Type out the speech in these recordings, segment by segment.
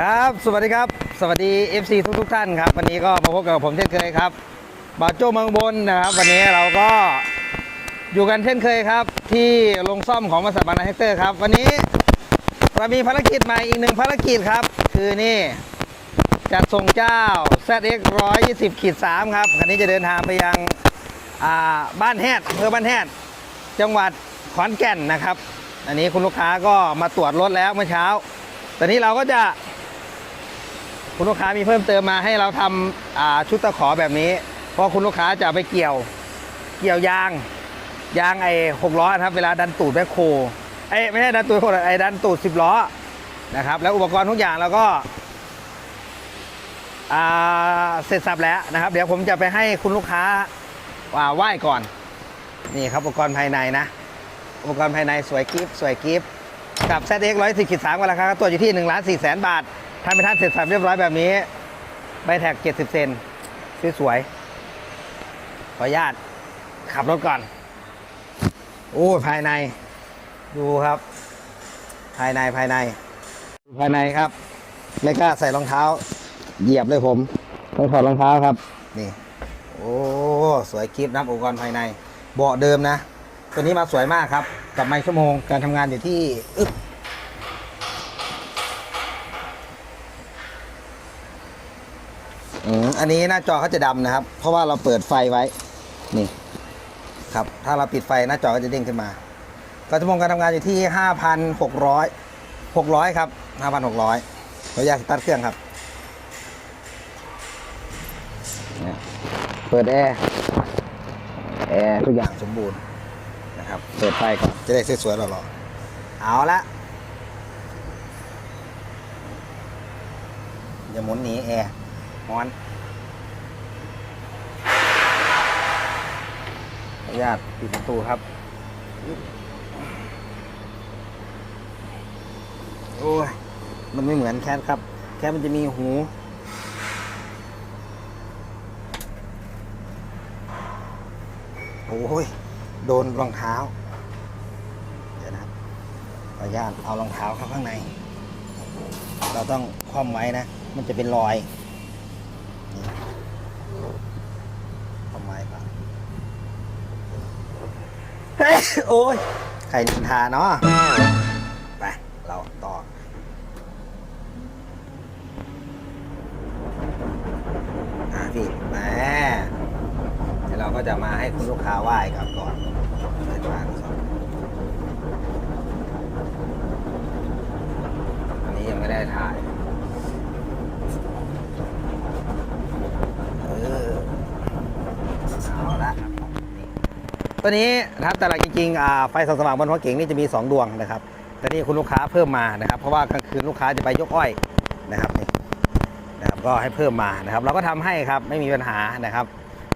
ครับ สวัสดีครับ สวัสดี FC ทุกทุกท่านครับ วันนี้ก็มาพบกับผมเช่นเคยครับบาโจ้เมืองบนนะครับ วันนี้เราก็อยู่กันเช่นเคยครับ ที่โรงซ่อมของบริษัทบานาแฮกเตอร์ครับ วันนี้เรามีภารกิจใหม่อีกหนึ่งภารกิจครับ คือนี่จัดส่งเจ้า ZX 120ขีด3ครับ คันนี้จะเดินทางไปยังบ้านแฮดอำเภอบ้านแฮดจังหวัดขอนแก่นนะครับ อันนี้คุณลูกค้าก็มาตรวจรถแล้วเมื่อเช้า ตอนนี้เราก็จะ คุณลูกค้ามีเพิ่มเติมมาให้เราทำาชุดตะขอแบบนี้ เพราะคุณลูกค้าจะไปเกี่ยว เกี่ยวยาง ยางไอ้หกล้อครับเวลาดันตูดแบคโคไอ้ไม่ใช่ดันตูดไอ้ดันตูดสิบล้อนะครับ แล้วอุปกรณ์ทุกอย่างเราก็เสร็จสับแล้วนะครับ เดี๋ยวผมจะไปให้คุณลูกค้าอ่าไหว้ก่อน นี่ครับอุปกรณ์ภายในนะ อุปกรณ์ภายในสวยกิฟสวยกิฟกับ ZX 110ขีด3กันราคาตัวอยู่ที่1ล้าน4แสนบาท ทำเป็นท่านเสร็จสับเรียบร้อยแบบนี้ ใบแท็ก 70 เซนสวยๆขออนุญาตขับรถก่อน โอ้ภายใน ดูครับ ภายในภายใน ภายในครับ ไม่กล้าใส่รองเท้า เหยียบเลยผมต้องถอดรองเท้าครับ นี่ โอ้สวยคลิปนะอุปกรณ์ภายใน เบาะเดิมนะ ตัวนี้มาสวยมากครับ กับไมค์ชั่วโมงการทำงานอยู่ที่อึ๊บ อันนี้หน้าจอเขาจะดำนะครับ เพราะว่าเราเปิดไฟไว้ นี่ ครับ ถ้าเราปิดไฟหน้าจอก็จะเด้งขึ้นมาการชั่วโมงการทำงานอยู่ที่ 5,600 600 ครับ 5,600ขออนุญาตสตาร์ทเครื่องครับ เปิดแอร์ แอร์ทุกอย่างสมบูรณ์นะครับ เปิดไฟก่อน จะได้สวยๆหล่อๆ เอาละอย่าหมุนหนีแอร์ร้อนขออนุ ญาตปิดประตูครับ โอ้ย มันไม่เหมือนแคทครับ แคทมันจะมีหู โอ้ย โดนรองเท้า เดี๋ยวนะครับขออนุญาตเอารองเท้าเข้าข้างใน เราต้องคว่ำไว้นะ มันจะเป็นรอยนี่คว่ำไว้ก่อน เฮ้ยโอ้ยใครนินทาเนาะไปเราต่อ อะพี่แหมเดี๋ยวเราก็จะมาให้คุณลูกค้าไหว้กับก่อนเปิดร้านก่อนอันนี้ยังไม่ได้ถ่าย เออ เอาละนี่ ตัวนี้นะครับแต่ละจริงๆไฟส่องสว่างบนหัวเก๋งนี่จะมี 2 ดวงนะครับแต่นี่คุณลูกค้าเพิ่มมานะครับ เพราะว่ากลางคืนลูกค้าจะไปยกอ้อยนะครับนี่นะครับก็ให้เพิ่มมานะครับ เราก็ทำให้ครับไม่มีปัญหานะครับ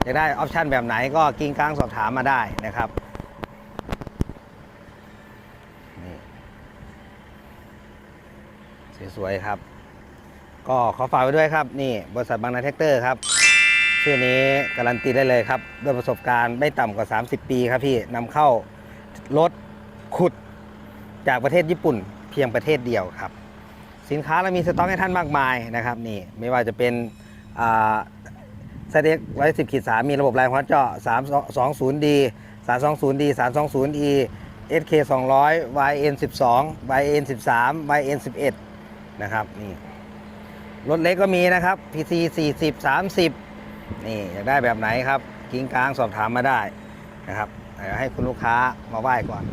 อยากได้ออปชันแบบไหนก็กิ้งกลางสอบถามมาได้นะครับนี่สวยๆครับ ก็ขอฝากไว้ด้วยครับ นี่บริษัทบางนาแท็กเตอร์ครับ ชื่อนี้การันตีได้เลยครับ ด้วยประสบการณ์ไม่ต่ำกว่า 30 ปีครับพี่นำเข้ารถขุดจากประเทศญี่ปุ่นเพียงประเทศเดียวครับ สินค้าเรามีสต็อกให้ท่านมากมายนะครับนี่ไม่ว่าจะเป็นสเต็กร้อยสิบขีดสามมีระบบลายหัวเจาะสามสองศูนย์ดีสามสองศูนย์ดีสามสองศูนย์อีเอสเคสองร้อยยเอ็นสิบสองยเอ็นสิบสามยเอ็นสิบเอ็ดนะครับนี่รถเล็กก็มีนะครับ PC สี่สิบสามสิบ นี่อยากได้แบบไหนครับกิ้งกลางสอบถามมาได้นะครับให้คุณลูกค้ามาไหว้ก่อน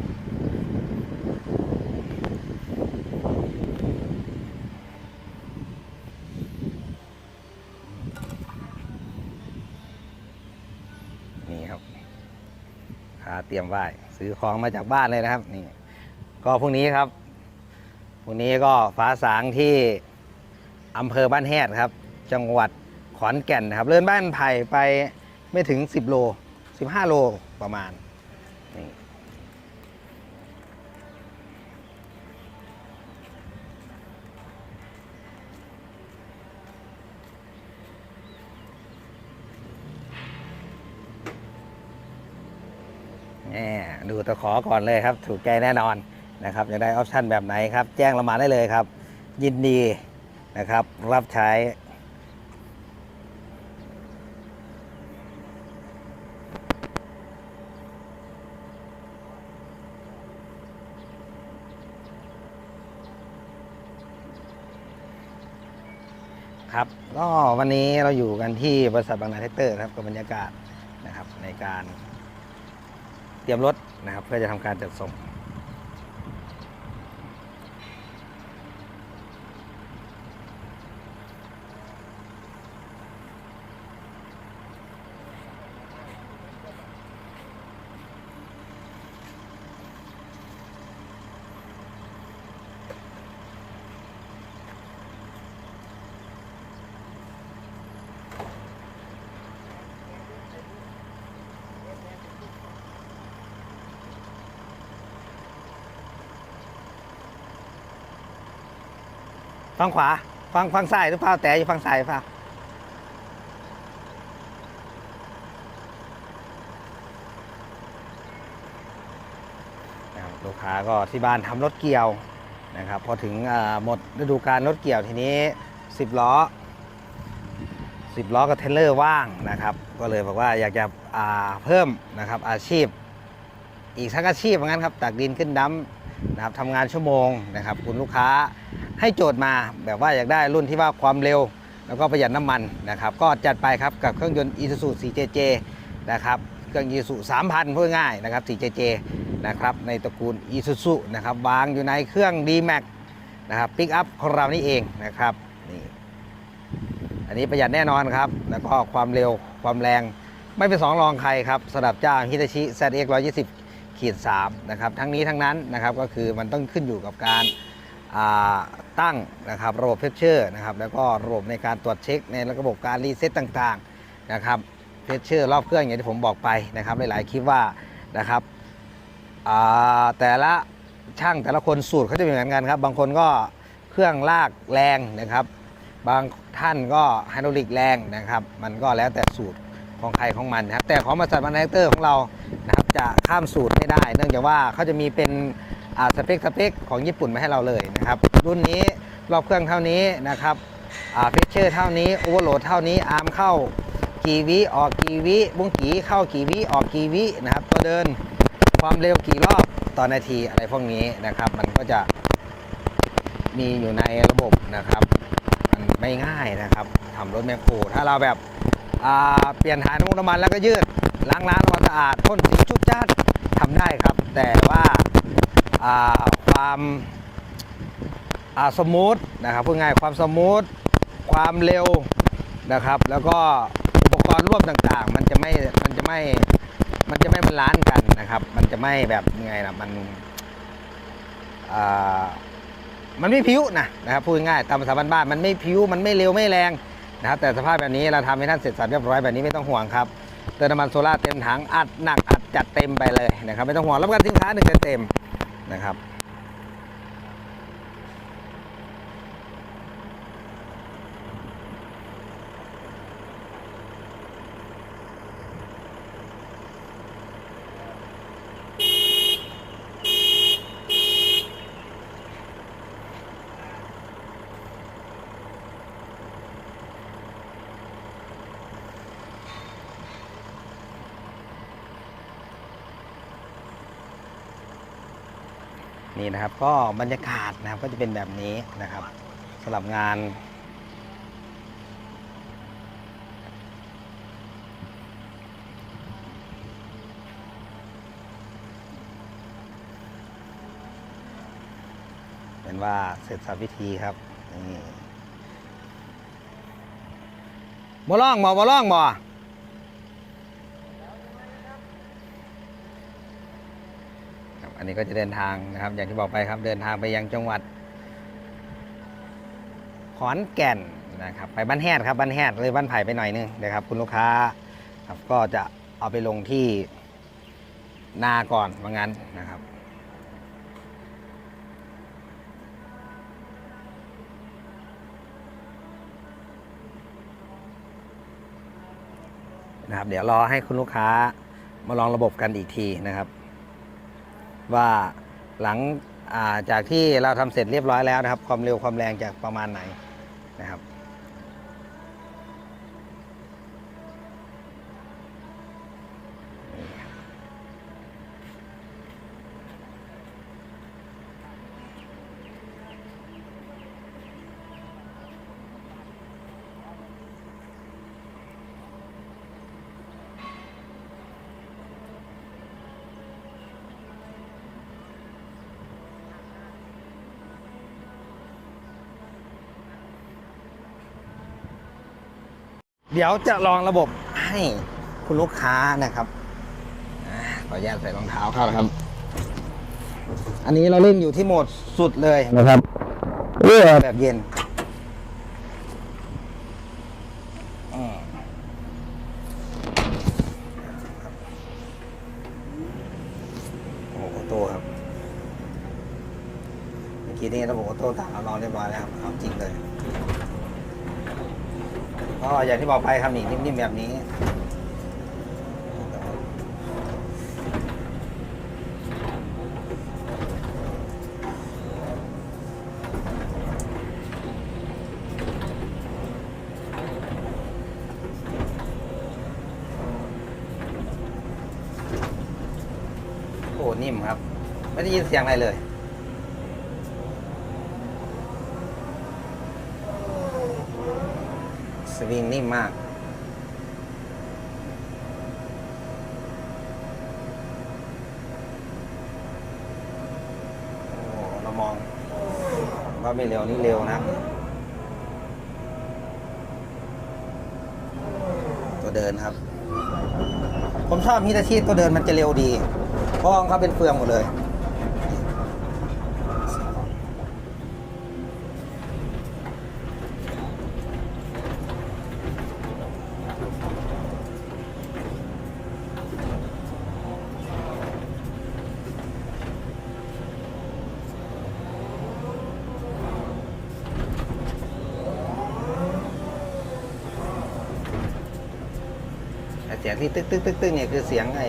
นี่ครับขาเตรียมไหว้ ซื้อของมาจากบ้านเลยนะครับนี่ก็พรุ่งนี้ครับพรุ่งนี้ก็ฟ้าสางที่อำเภอบ้านแฮดครับ จังหวัด ขอนแก่นนะครับเลื่อนบ้านไผ่ไปไม่ถึง 10 โล 15 โลประมาณนี่แหมดูตะขอก่อนเลยครับ ถูกใจแน่นอนนะครับอยากได้ออปชั่นแบบไหนครับ แจ้งเรามาได้เลยครับ ยินดีนะครับ รับใช้ ครับ ก็วันนี้เราอยู่กันที่บริษัทบางนาเทคเตอร์ครับกับบรรยากาศนะครับในการเตรียมรถนะครับเพื่อจะทำการจัดส่ง ฝั่งขวาฝั่งฝั่งซ้ายหรือเปล่าแต่อยู่ฝั่งซ้ายหรือเปล่าลูกค้าก็ที่บ้านทำรถเกี่ยวนะครับพอถึงหมดฤดูกาลรถเกี่ยวทีนี้ 10 ล้อ 10 ล้อกับเทรลเลอร์ว่างนะครับ ก็เลยบอกว่าอยากจะเพิ่มนะครับอาชีพ อีกสักอาชีพเหมือนกันครับตักดินขึ้นดั้มนะครับทำงานชั่วโมงนะครับ คุณลูกค้า ให้โจทย์มาแบบว่าอยากได้รุ่นที่ว่าความเร็ว แล้วก็ประหยัดน้ำมันนะครับ ก็จัดไปครับกับเครื่องยนต์ Isuzu 4JJ นะครับเครื่อง Isuzu 3,000พูดง่ายนะครับ 4JJ นะครับในตระกูล Isuzu นะครับวางอยู่ในเครื่อง D-Max นะครับปิกอัพของเรานี่เองนะครับนี่อันนี้ประหยัดแน่นอนครับ แล้วก็ความเร็วความแรงไม่เป็นสองรองใครครับสำหรับเจ้าฮิตาชิ ZX 120ขีด3นะครับทั้งนี้ทั้งนั้นนะครับก็คือมันต้องขึ้นอยู่กับการ ตั้งนะครับระบบเพชเชอร์นะครับแล้วก็ระบบในการตรวจเช็คในระบบการรีเซ็ตต่างๆนะครับเพชเชอร์รอบเครื่องอย่างที่ผมบอกไปนะครับหลายๆคลิปว่านะครับแต่ละช่างแต่ละคนสูตรเขาจะม่เหมือนกันครับ บางคนก็เครื่องลากแรงนะครับ บางท่านก็ไฮดรอลิกแรงนะครับ มันก็แล้วแต่สูตรของใครของมันนะครับแต่ของบริษัทมันแเตอร์ของเรานะครับจะข้ามสูตรไม่ได้ เนื่องจากว่าเขาจะมีเป็น สเปคสเปคของญี่ปุ่นมาให้เราเลยนะครับ รุ่นนี้รอบเครื่องเท่านี้นะครับเพชเชอร์เท่านี้โอเวอร์โหลดเท่านี้อาร์มเข้ากี่วิออกกี่วิบุ้งกี่เข้ากี่วิออกกี่วินะครับ ตัวเดินความเร็วกี่รอบต่อนาทีอะไรพวกนี้นะครับ มันก็จะมีอยู่ในระบบนะครับ มันไม่ง่ายนะครับทำรถแมคโครถ้าเราแบบอ่าเปลี่ยนถ่ายน้ำมันน้ำมันแล้วก็ยืดล้างล้างความสะอาดพ่นสีชุดจ้าดทำได้ครับ แต่ว่า ความสมูทนะครับพูดง่ายความสมูทความเร็วนะครับ แล้วก็อุปกรณ์ร่วมต่างๆ มันจะไม่มันจะไม่มันจะไม่บาลานซ์กันนะครับ มันจะไม่แบบยังไงนะมันมันไม่พิ้วนะนะครับพูดง่ายตามภาษาบ้านๆมันไม่พิ้วมันไม่เร็วไม่แรงนะครับ แต่สภาพแบบนี้เราทำให้ท่านเสร็จสับเรียบร้อยแบบนี้ไม่ต้องห่วงครับเติมน้ำมันโซล่าเต็มถังอัดหนักอัดจัดเต็มไปเลยนะครับ ไม่ต้องห่วงรับประกันสินค้าหนึ่งเต็ม นะครับ นี่นะครับก็บรรยากาศนะครับก็จะเป็นแบบนี้นะครับสำหรับงานเป็นว่าเสร็จสับพิธีครับนี่บ่ล่องบ่บ่ล่องบ่ันนี้ก็จะเดินทางนะครับ อย่างที่บอกไปครับ เดินทางไปยังจังหวัด ขอนแก่นนะครับ ไปบ้านแฮดครับบ้านแฮดเลยบ้านไผ่ไปหน่อยนึงนะครับ คุณลูกค้าครับก็จะเอาไปลงที่นาก่อนว่างั้นนะครับนะครับเดี๋ยวรอให้คุณลูกค้ามาลองระบบกันอีกทีนะครับ ว่าหลังาจากที่เราทำเสร็จเรียบร้อยแล้วนะครับ ความเร็วความแรงจะประมาณไหนนะครับ เดี๋ยวจะลองระบบให้คุณลูกค้านะครับอ่าขออนุญาตใส่รองเท้าเข้านะครับ อันนี้เราเล่นอยู่ที่โหมดสุดเลยนะครับเรือแบบเย็นอืมโอ้โหออโต้ครับ เมื่อกี้นี้ระบบออโต้ต่างเราลองเรียบร้อยแล้วครับเอาจริงเลย ก็ อย่างที่บอกไปครับนี่นิ่มๆแบบนี้โอ้นิ่มครับ ไม่ได้ยินเสียงอะไรเลย สวิงนิ่มมาก โอ้เรามองว่าไม่เร็วนี่เร็วนะ ตัวเดินครับ ผมชอบฮิตาชิตัวเดินมันจะเร็วดี เพราะองเขาเป็นเฟืองหมดเลย สียงที่ตึกตึกตึกตึ๊กเนี่ยคือเสียงไอ้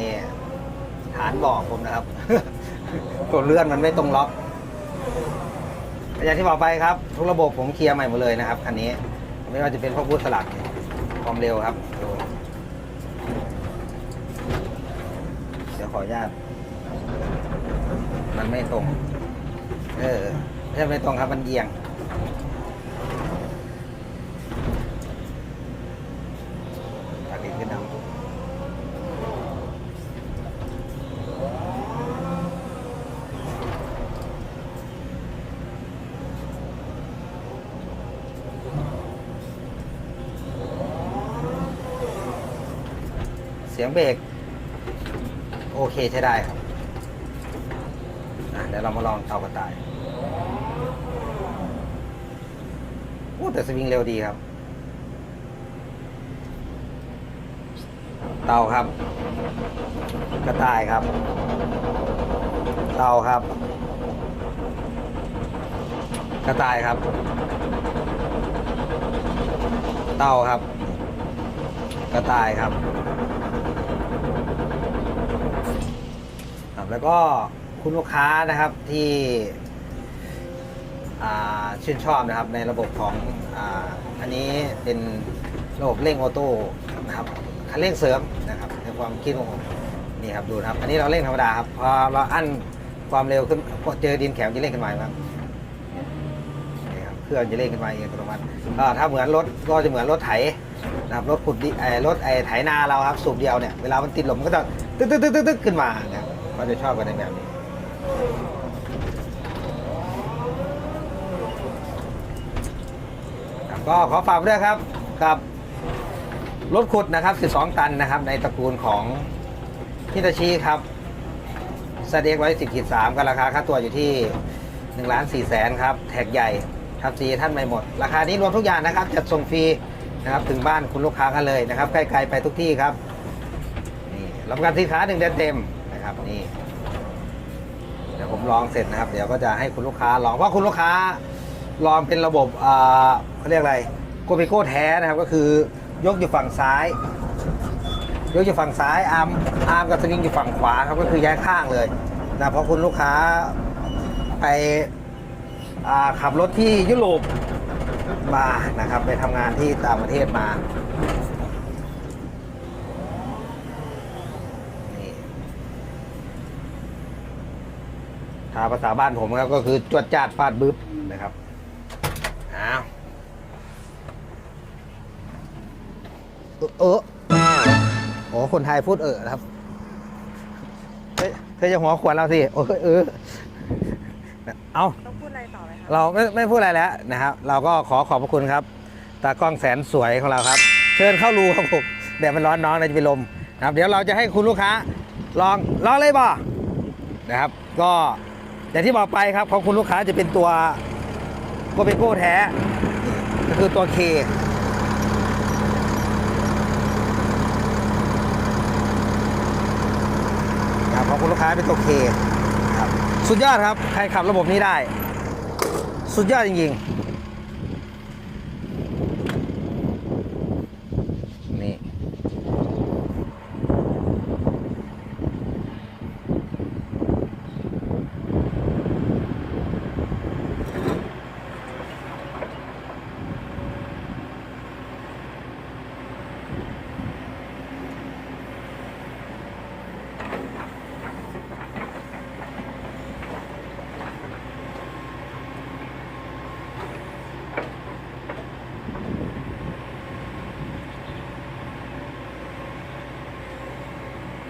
ฐานบอกผมนะครับตัวเลื่อนมันไม่ตรงล็อกอย่างที่บอกไปครับ ทุกระบบผมเคลียร์ใหม่หมดเลยนะครับคันนี้ ไม่ว่าจะเป็นพวกบูทสลักความเร็วครับเดี๋ยวขออนุญาต มันไม่ตรง เออไม่ใช่ไม่ตรงครับมันเอียง ตัดดินขึ้นดำ เบรกโอเคใช้ได้ครับเดี๋ยวเรามาลองเตากระต่ายโอ้แต่สวิงเร็วดีครับ เตาครับ กระต่ายครับ เตาครับ กระต่ายครับ เตาครับ กระต่ายครับ แล้วก็คุณลูกค้านะครับที่ชื่นชอบนะครับในระบบของออันนี้เป็นระบบเร่งออโต้นะครับคันเร่งเสริมนะครับในความคิดของผมนี่ครับดูนะครับ อันนี้เราเร่งธรรมดาครับพอเราอั้นความเร็วขึ้นพอเจอดินแข็งจะเร่งขึ้นมาครับนี่ครับเครื่องจะเร่งขึ้นมาเองอัตโนมัติถ้าเหมือนรถก็จะเหมือนรถไถนะครับรถขุดดิไอรถไอไถนาเราครับสูบเดียวเนี่ยเวลามันติดลมมันก็จะตึ๊กตึ๊กตึ๊กตึ๊กขึ้นมานะครับ เขาจะชอบกันในแบบนี้ครับก็ขอฝากด้วยครับกับรถขุดนะครับ 12 ตันนะครับ ในตระกูลของฮิตาชิครับสเด็กไว้10ขีด3ก็ราคาค่าตัวอยู่ที่1ล้าน4แสนครับ แท็กใหญ่ครับสีท่านไม่หมด ราคานี้รวมทุกอย่างนะครับ จัดส่งฟรีนะครับถึงบ้านคุณลูกค้ากันเลยนะครับ ใกล้ๆไปทุกที่ครับนี่รับประกันสินค้าหนึ่งเดือนเต็ม นะครับนี่ เดี๋ยวผมลองเสร็จนะครับ เดี๋ยวก็จะให้คุณลูกค้าลองเพราะคุณลูกค้าลองเป็นระบบเขาเรียกอะไรโกเปโก้แท้นะครับก็คือยกอยู่ฝั่งซ้าย ยกอยู่ฝั่งซ้ายอาร์มอาร์มกับสลิงอยู่ฝั่งขวาครับก็คือย้ายข้างเลยนะเพราะคุณลูกค้าไปขับรถที่ยุโรปมานะครับ ไปทำงานที่ต่างประเทศมา ถ้าภาษาบ้านผมครับก็คือจวดจาดฟาดบึ้บนะครับอ้าวเออโอ้คนไทยพูดเออนะครับเฮ้ยเธอจะหัวขวานเราสิโอ้ยเออเอาต้องพูดอะไรต่อไหมคะเราไม่ไม่พูดอะไรแล้วนะครับ เราก็ขอขอบพระคุณครับ ตากล้องแสนสวยของเราครับ เชิญเข้ารูครับผมแดดมันร้อนน้องเลยจะเป็นลมนะครับ เดี๋ยวเราจะให้คุณลูกค้า ลองลองเลยบ่นะครับ ก็ แต่ที่บอกไปครับของคุณลูกค้าจะเป็นตัวโกเปโก้แท้ก็คือตัวเคครับของคุณลูกค้าเป็นตัวเคครับสุดยอดครับ ใครขับระบบนี้ได้ สุดยอดจริงๆ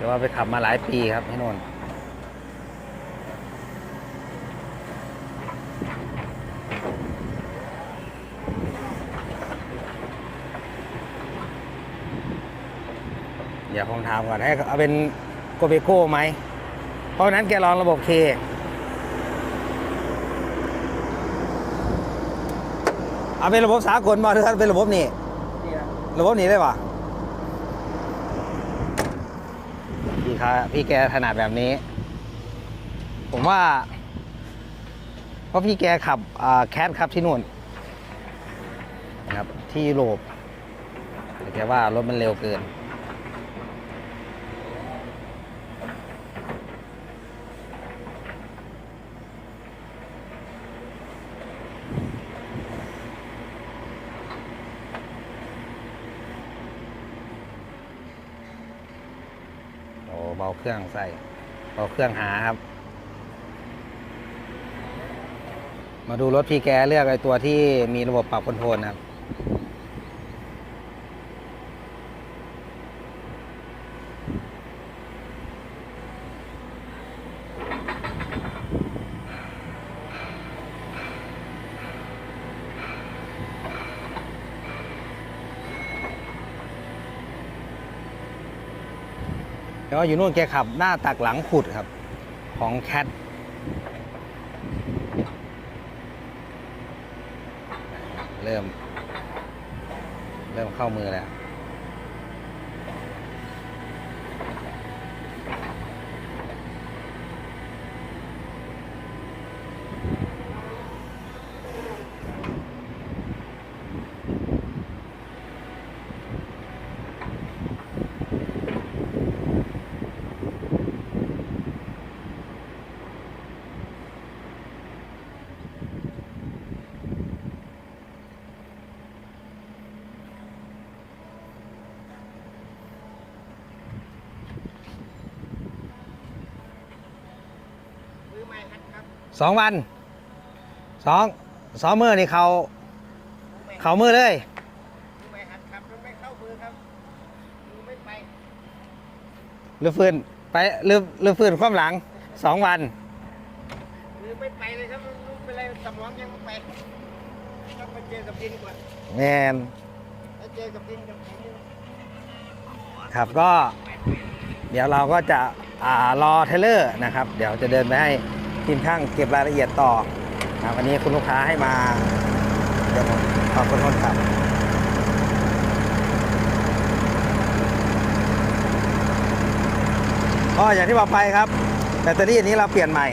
ว่าไปขับมาหลายปีครับพี่นนท์เดี๋ยวผมถามก่อนให้เอาเป็นโกเบโก้ไหม เพราะนั้นแกลองระบบเคเอาเป็นระบบสากลมาหรือเป็นระบบนี้ ระบบนี้ได้ปะ พี่ครับพี่แกถนัดแบบนี้ ผมว่า เพราะพี่แกขับแคทครับที่นู่นนะครับที่ยุโรปแต่แกว่ารถมันเร็วเกิน เบาเครื่องใส่ เบาเครื่องหาครับ มาดูรถพี่แกเลือกไอ้ตัวที่มีระบบปรับคอนโทรลนะครับ แต่ว่าอยู่นู่นแกขับหน้าตักหลังขุดครับ ของแคทเริ่ม เริ่มเข้ามือแล้ว สองวันสองสองมือนี่เขามือใหม่เขามือเลยมือใหม่หัดครับแล้วไม่เข้ามือครับมือไม่ไปหรือฟื้นไปหรือหรือฟื้นความหลังสองวันมือไม่ไปเลยครับรู้เป็นไรสมองยังไม่ไปต้องไปเจอกับดินก่อนแมนถ้าเจอกับดินกับผมนี่ครับก็ เดี๋ยวเราก็จะอ่ารอเทเลอร์นะครับ เดี๋ยวจะเดินไปให้ ทีมช่างเก็บรายละเอียดต่อครับวันนี้คุณลูกค้าให้มาเดี๋ยวผมขอบคุณคนขับก็อย่างที่บอกไปครับแบตเตอรี่อันนี้เราเปลี่ยนใหม่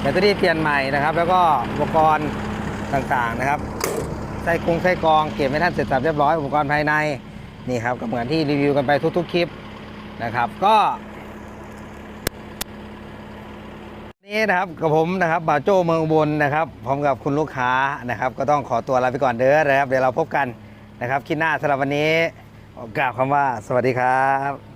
แบตเตอรี่เปลี่ยนใหม่นะครับ แล้วก็อุปกรณ์ต่างๆนะครับไส้กรงไส้กรองเก็บไม่ท่านเสร็จสับเรียบร้อยอุปกรณ์ภายในนี่ครับก็เหมือนที่รีวิวกันไปทุกๆคลิปนะครับ ก็ นี่นะครับกับผมนะครับบ่าวโจ้เมืองบนนะครับพร้อมกับคุณลูกค้านะครับ ก็ต้องขอตัวลาไปก่อนเด้อนะครับ เดี๋ยวเราพบกันนะครับคลิดหน้าสำหรับวันนี้กล่าวคำว่าสวัสดีครับ